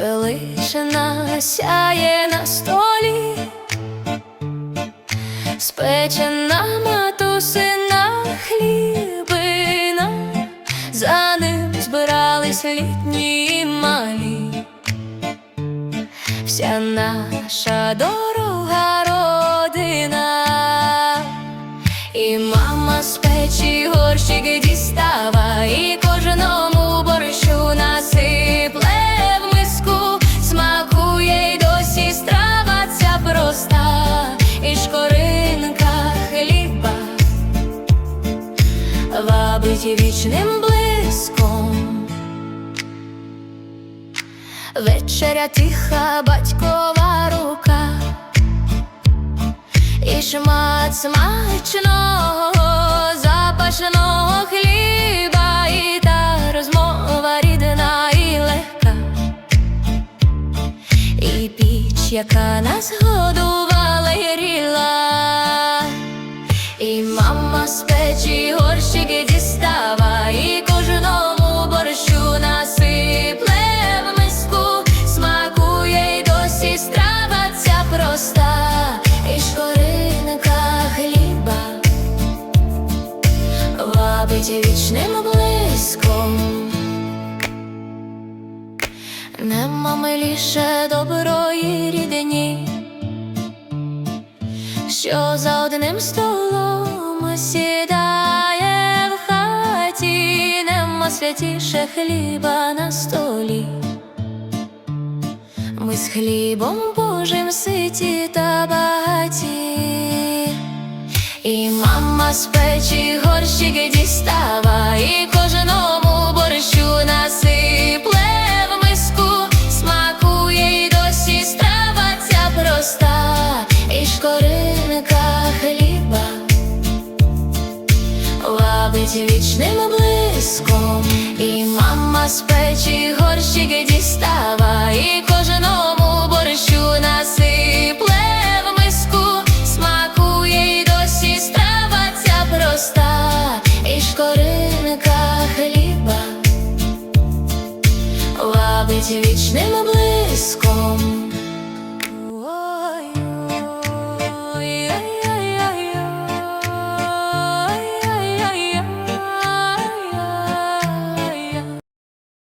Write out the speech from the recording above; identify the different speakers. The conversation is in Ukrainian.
Speaker 1: Величина сяє на столі, спечена матусина хлібина, за ним збирались літні Вся наша дорога родина, і мама з печі горщики дістава, і кожному борщу насипле в миску, смакує й досі страва ця проста, і шкоринка хліба вабить вічним блиском. Вечеря тиха батькова рука, і шмат смачного запашного хліба, і та розмова рідна і легка, і піч, яка нас годувала вабить вічним блиском. Нема миліше доброї рідні, що за одним столом сідає в хаті, нема святіше хліба на столі. Ми з хлібом Божим ситі та багаті, і мама з печі горщики вічним блиском, і мама з печі горщики дістава, і кожному борщу насипле в миску, смакує й досі страва ця проста, і шкоринка хліба вабить вічним блиском.